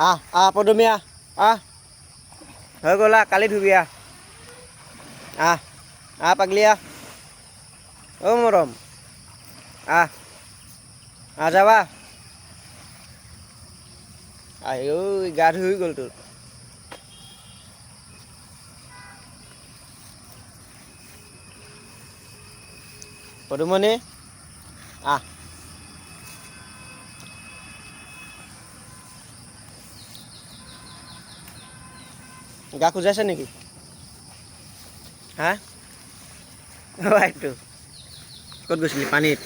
আহ আহ পদুমী আহ আহ হৈ গ'ল আহ কালি ধুবি আহ আহ আহ পাগলি আহ অ' মৰম আহ আহ যাবা আহি ঐ গা ধুই গ'ল তোৰ পদুমণি আহ গা খোজাইছে নেকি? হা অ' আইটো, ক'ত গৈছিলি পানীত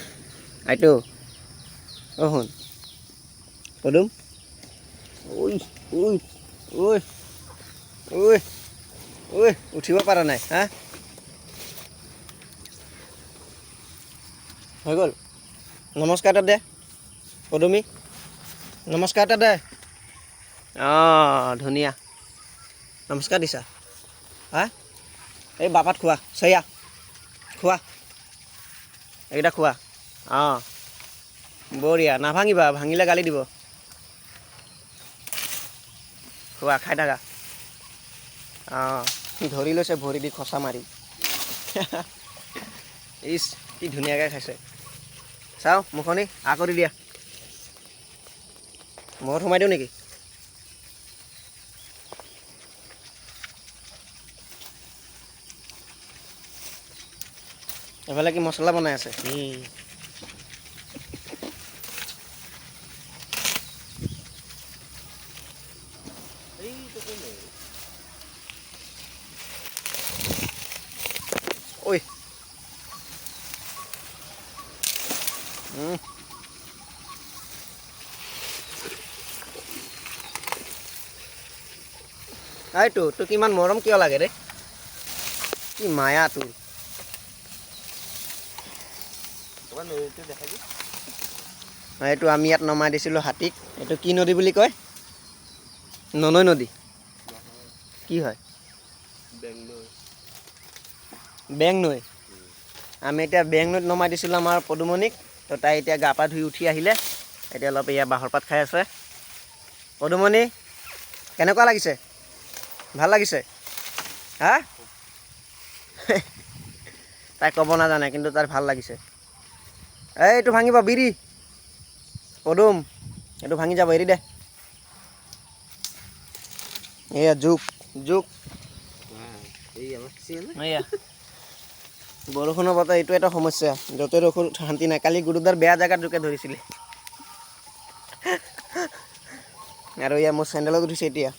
আইটো শুন পদুম ঐ ঐ ঐ ঐ ঐ উঠিব পৰা নাই হা হৈ গ'ল। নমস্কাৰ এটা দে পদুমী নমস্কাৰ দে। অঁ, ধুনীয়া। নমস্কাৰ দিছা। হা? এই বাপাত খোৱা চয়া। খোৱা। এইকেইটা খোৱা। অঁ। বঢ়িয়া নাভাঙিবা ভাঙিলে গালি দিব। খোৱা খাই থাকা। অঁ ধৰি লৈছে ভৰি দি খচা মাৰি। ইচ কি ধুনীয়াকৈ খাইছে। চাওঁ মুখনি আ কৰি দিয়া। মুখত সোমাই দিওঁ নেকি? এফালে কি মছলা বনাই আছে ঐ উম। এইটো তোক ইমান মৰম কিয় লাগে ৰে কি মায়া তোৰ এইটো আমি ইয়াত নমাই দিছিলোঁ হাতীক। এইটো কি নদী বুলি কয়? ননৈ নদী। কি হয়? বেং নৈ আমি এতিয়া বেং নৈত নমাই দিছিলোঁ আমাৰ পদুমণিক। তো তাই এতিয়া গা পা ধুই উঠি আহিলে। এতিয়া অলপ এয়া বাঁহৰ পাত খাই আছে। পদুমণি কেনেকুৱা লাগিছে? ভালো লাগিছে? হা? তাই ক'ব নাজানে কিন্তু তাৰ ভালো লাগিছে। এই, এইটো ভাঙিব, বিৰি। পদুম, এইটো ভাঙি যাব, এৰি দে। এয়া, জোক জোক। বৰষুণৰ বতৰ, এইটো এটা সমস্যা। য'তে ৰখো, শান্তি নাই। কালি গুৰুদাৰ বেয়া জেগাত জোকে ধৰিছিলে। আৰু এয়া মোৰ চেণ্ডেলত উঠিছে এতিয়া।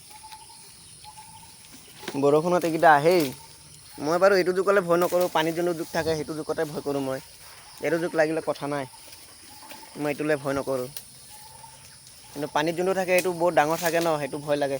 বৰষুণত এইকেইটা আহেই। মই বাৰু এইটো জোকলৈ ভয় নকৰোঁ পানীত যোনটো জোক থাকে, সেইটো জোকতে ভয় কৰোঁ মই। এইটো লাগিলে কথা নাই। মই এইটোলৈ ভয় নকৰোঁ। কিন্তু পানীত যোনটো থাকে সেইটো বহুত ডাঙৰ থাকে ন সেইটো ভয় লাগে।